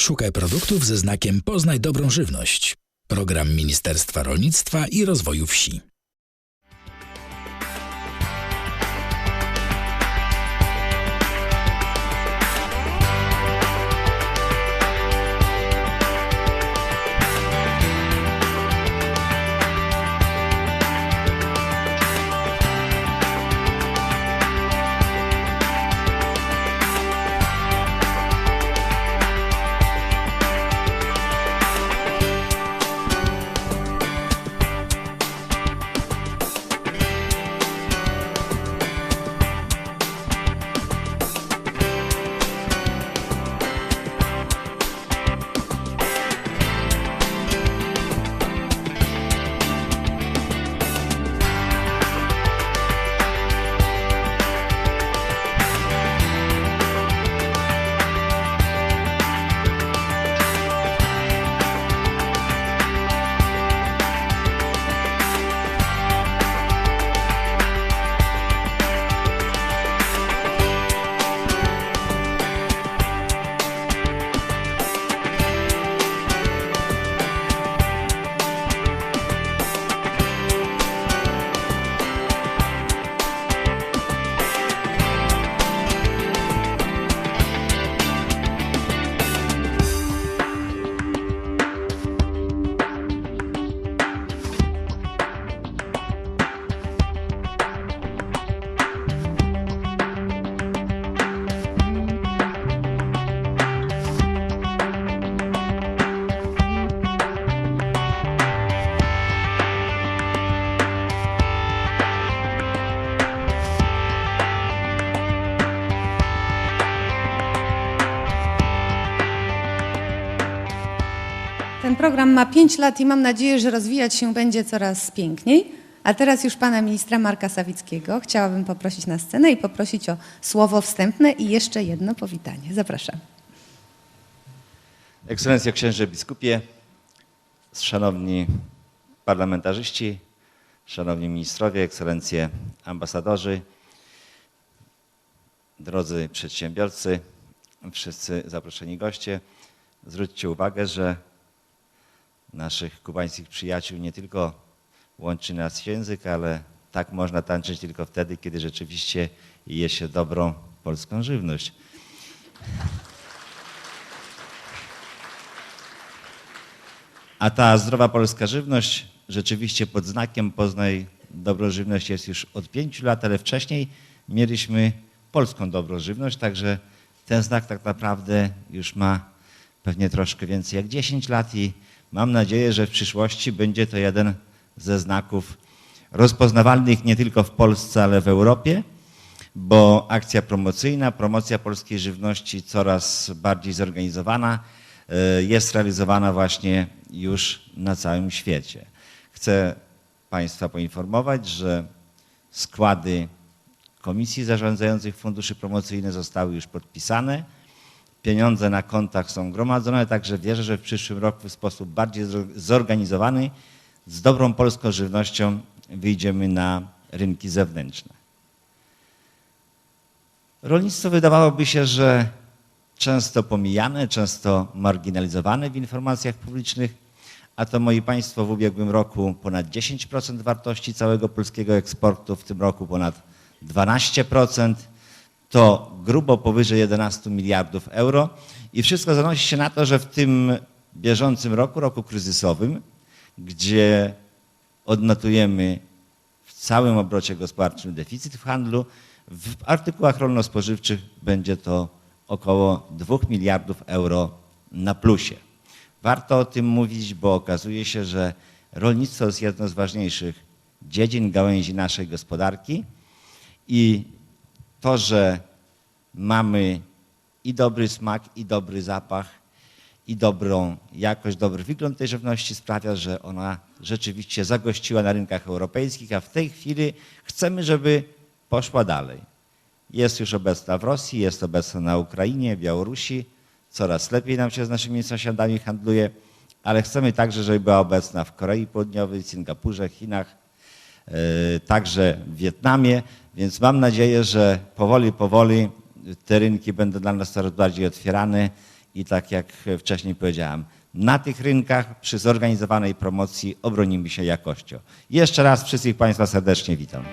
Szukaj produktów ze znakiem Poznaj dobrą żywność. Program Ministerstwa Rolnictwa i Rozwoju Wsi. Ten program ma 5 lat i mam nadzieję, że rozwijać się będzie coraz piękniej. A teraz już pana ministra Marka Sawickiego chciałabym poprosić na scenę i poprosić o słowo wstępne i jeszcze jedno powitanie. Zapraszam. Ekscelencjo księże biskupie, szanowni parlamentarzyści, szanowni ministrowie, ekscelencje ambasadorzy, drodzy przedsiębiorcy, wszyscy zaproszeni goście, zwróćcie uwagę, że naszych kubańskich przyjaciół nie tylko łączy nas język, ale tak można tańczyć tylko wtedy, kiedy rzeczywiście je się dobrą polską żywność. A ta zdrowa polska żywność rzeczywiście pod znakiem Poznaj Dobrą Żywność jest już od pięciu lat, ale wcześniej mieliśmy polską dobrą żywność, także ten znak tak naprawdę już ma pewnie troszkę więcej jak 10 lat i mam nadzieję, że w przyszłości będzie to jeden ze znaków rozpoznawalnych nie tylko w Polsce, ale w Europie, bo akcja promocyjna, promocja polskiej żywności coraz bardziej zorganizowana e, jest realizowana właśnie już na całym świecie. Chcę Państwa poinformować, że składy komisji zarządzających funduszy promocyjne zostały już podpisane. Pieniądze na kontach są gromadzone, także wierzę, że w przyszłym roku w sposób bardziej zor- zorganizowany z dobrą polską żywnością wyjdziemy na rynki zewnętrzne. Rolnictwo wydawałoby się, że często pomijane, często marginalizowane w informacjach publicznych, a to, moi Państwo, w ubiegłym roku ponad 10% wartości całego polskiego eksportu, w tym roku ponad 12%, to grubo powyżej 11 miliardów euro i wszystko zanosi się na to, że w tym bieżącym roku, roku kryzysowym, gdzie odnotujemy w całym obrocie gospodarczym deficyt w handlu, w artykułach rolno-spożywczych będzie to około 2 miliardów euro na plusie. Warto o tym mówić, bo okazuje się, że rolnictwo jest jedną z ważniejszych dziedzin, gałęzi naszej gospodarki i to, że mamy i dobry smak, i dobry zapach, i dobrą jakość, dobry wygląd tej żywności sprawia, że ona rzeczywiście zagościła na rynkach europejskich, a w tej chwili chcemy, żeby poszła dalej. Jest już obecna w Rosji, jest obecna na Ukrainie, Białorusi. Coraz lepiej nam się z naszymi sąsiadami handluje, ale chcemy także, żeby była obecna w Korei Południowej, Singapurze, Chinach, także w Wietnamie. Więc mam nadzieję, że powoli, powoli te rynki będą dla nas coraz bardziej otwierane i tak jak wcześniej powiedziałem, na tych rynkach przy zorganizowanej promocji obronimy się jakością. Jeszcze raz wszystkich Państwa serdecznie witam.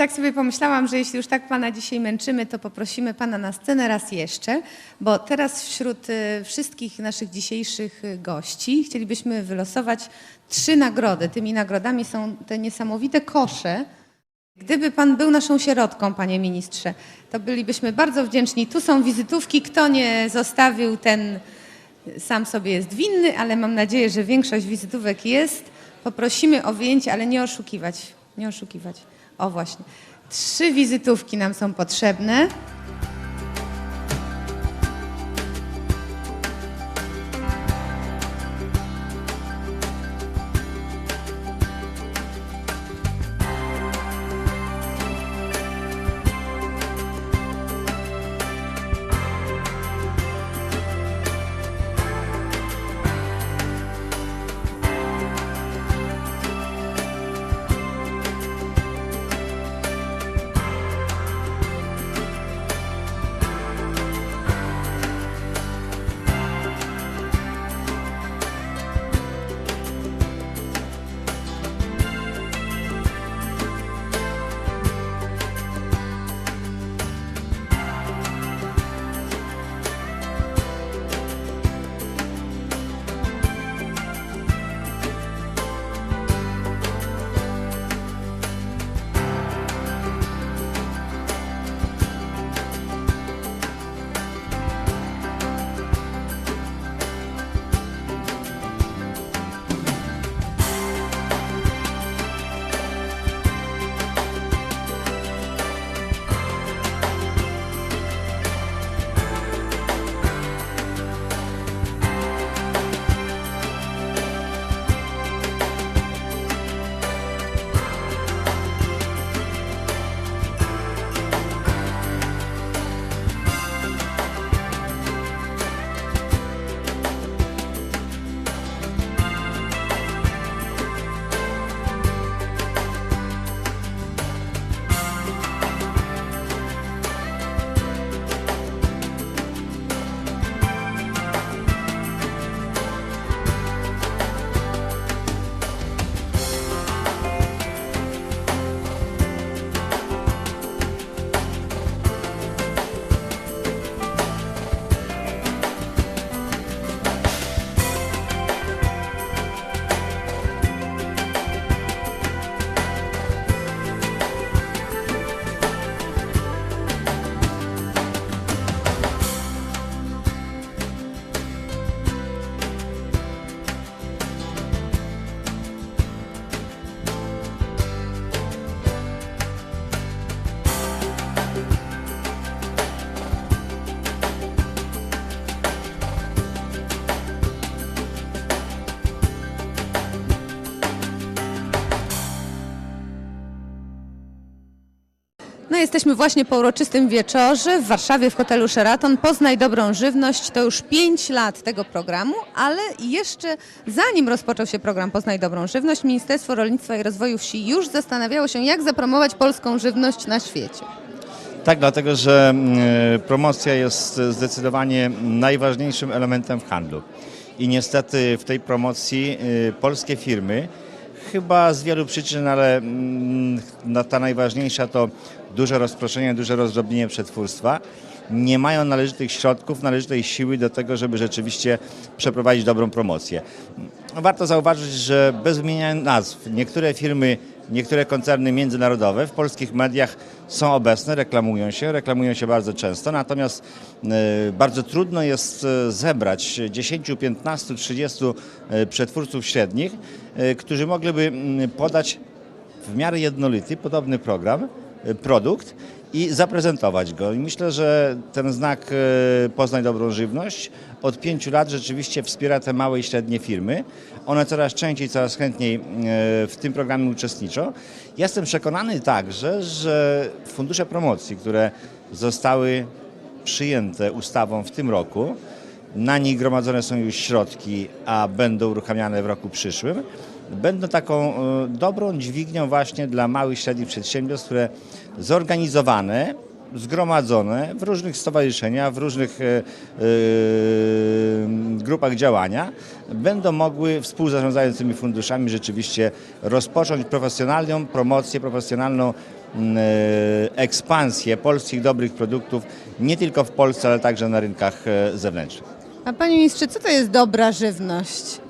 Tak sobie pomyślałam, że jeśli już tak Pana dzisiaj męczymy, to poprosimy Pana na scenę raz jeszcze, bo teraz wśród y, wszystkich naszych dzisiejszych y, gości chcielibyśmy wylosować trzy nagrody. Tymi nagrodami są te niesamowite kosze. Gdyby Pan był naszą sierotką, Panie Ministrze, to bylibyśmy bardzo wdzięczni. Tu są wizytówki. Kto nie zostawił, ten sam sobie jest winny, ale mam nadzieję, że większość wizytówek jest. Poprosimy o wyjęcie, ale nie oszukiwać. Nie oszukiwać. O właśnie. Trzy wizytówki nam są potrzebne. Jesteśmy właśnie po uroczystym wieczorze w Warszawie w hotelu Sheraton. Poznaj dobrą żywność. To już 5 lat tego programu, ale jeszcze zanim rozpoczął się program Poznaj dobrą żywność, Ministerstwo Rolnictwa i Rozwoju Wsi już zastanawiało się, jak zapromować polską żywność na świecie. Tak, dlatego że mm, promocja jest zdecydowanie najważniejszym elementem w handlu. I niestety w tej promocji y, polskie firmy, chyba z wielu przyczyn, ale mm, no, ta najważniejsza to duże rozproszenie, duże rozdrobnienie przetwórstwa, nie mają należytych środków, należytej siły do tego, żeby rzeczywiście przeprowadzić dobrą promocję. Warto zauważyć, że bez wymieniania nazw, niektóre firmy, niektóre koncerny międzynarodowe w polskich mediach są obecne, reklamują się, reklamują się bardzo często, natomiast e, bardzo trudno jest e, zebrać 10, 15, 30 e, przetwórców średnich, e, którzy mogliby mm, podać w miarę jednolity, podobny program, produkt i zaprezentować go. I myślę, że ten znak y, Poznaj Dobrą Żywność od pięciu lat rzeczywiście wspiera te małe i średnie firmy. One coraz częściej, coraz chętniej y, w tym programie uczestniczą. Jestem przekonany także, że fundusze promocji, które zostały przyjęte ustawą w tym roku, na nich gromadzone są już środki, a będą uruchamiane w roku przyszłym. Będą taką e, dobrą dźwignią właśnie dla małych i średnich przedsiębiorstw, które zorganizowane, zgromadzone w różnych stowarzyszeniach, w różnych e, e, grupach działania, będą mogły współzarządzając tymi funduszami rzeczywiście rozpocząć profesjonalną promocję, profesjonalną mm, ekspansję polskich dobrych produktów nie tylko w Polsce, ale także na rynkach zewnętrznych. A panie ministrze, co to jest dobra żywność?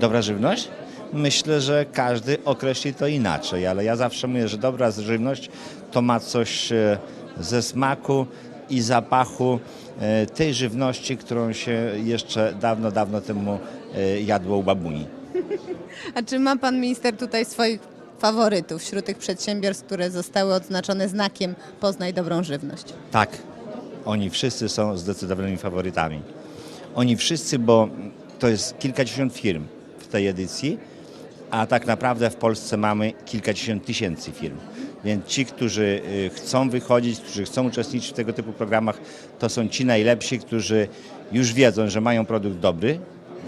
Dobra żywność? Myślę, że każdy określi to inaczej, ale ja zawsze mówię, że dobra żywność to ma coś e, ze smaku i zapachu e, tej żywności, którą się jeszcze dawno, dawno temu e, jadło u babuni. A czy ma pan minister tutaj swoich faworytów wśród tych przedsiębiorstw, które zostały odznaczone znakiem Poznaj dobrą żywność? Tak, oni wszyscy są zdecydowanymi faworytami. Oni wszyscy, bo to jest kilkadziesiąt firm w tej edycji, a tak naprawdę w Polsce mamy kilkadziesiąt tysięcy firm. Więc ci, którzy y, chcą wychodzić, którzy chcą uczestniczyć w tego typu programach, to są ci najlepsi, którzy już wiedzą, że mają produkt dobry,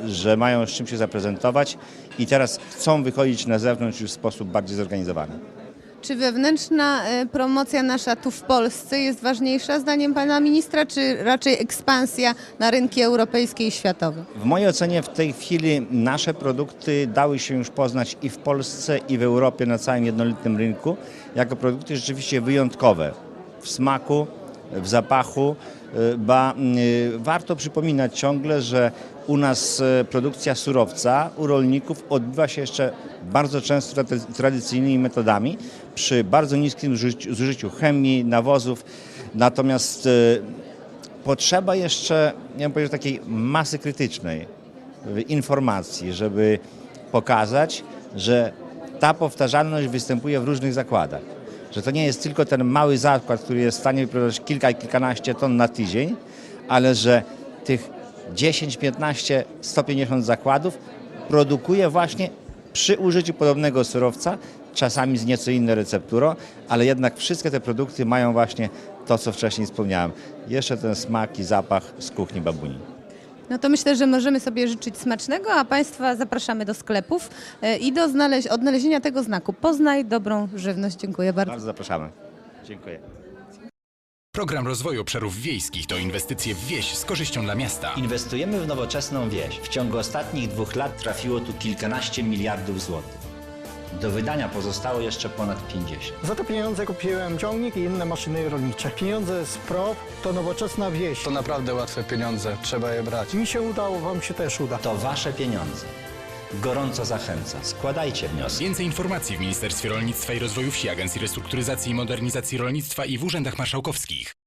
że mają z czym się zaprezentować i teraz chcą wychodzić na zewnątrz już w sposób bardziej zorganizowany. Czy wewnętrzna e, promocja nasza tu w Polsce jest ważniejsza zdaniem pana ministra, czy raczej ekspansja na rynki europejskie i światowe? W mojej ocenie w tej chwili nasze produkty dały się już poznać i w Polsce, i w Europie na całym jednolitym rynku jako produkty rzeczywiście wyjątkowe w smaku, w zapachu, ba y, warto przypominać ciągle, że u nas y, produkcja surowca u rolników odbywa się jeszcze bardzo często trady- tradycyjnymi metodami przy bardzo niskim zużyciu, chemii, nawozów. Natomiast potrzeba jeszcze, ja bym powiedział, takiej masy krytycznej informacji, żeby pokazać, że ta powtarzalność występuje w różnych zakładach. Że to nie jest tylko ten mały zakład, który jest w stanie wyprodukować kilka kilkanaście ton na tydzień, ale że tych 10, 15, 150 zakładów produkuje właśnie przy użyciu podobnego surowca, czasami z nieco inną recepturą, ale jednak wszystkie te produkty mają właśnie to, co wcześniej wspomniałem. Jeszcze ten smak i zapach z kuchni babuni. No to myślę, że możemy sobie życzyć smacznego, a Państwa zapraszamy do sklepów e, i do znaleź- odnalezienia tego znaku. Poznaj dobrą żywność. Dziękuję bardzo. Bardzo zapraszamy. Dziękuję. Program rozwoju obszarów wiejskich to inwestycje w wieś z korzyścią dla miasta. Inwestujemy w nowoczesną wieś. W ciągu ostatnich dwóch lat trafiło tu kilkanaście miliardów złotych. Do wydania pozostało jeszcze ponad 50. Za te pieniądze kupiłem ciągnik i inne maszyny rolnicze. Pieniądze z PROW to nowoczesna wieś. To naprawdę łatwe pieniądze, trzeba je brać. Mi się udało, wam się też uda. To wasze pieniądze. Gorąco zachęcam. Składajcie wnioski. Więcej informacji w Ministerstwie Rolnictwa i Rozwoju Wsi, Agencji Restrukturyzacji i Modernizacji Rolnictwa i w Urzędach Marszałkowskich.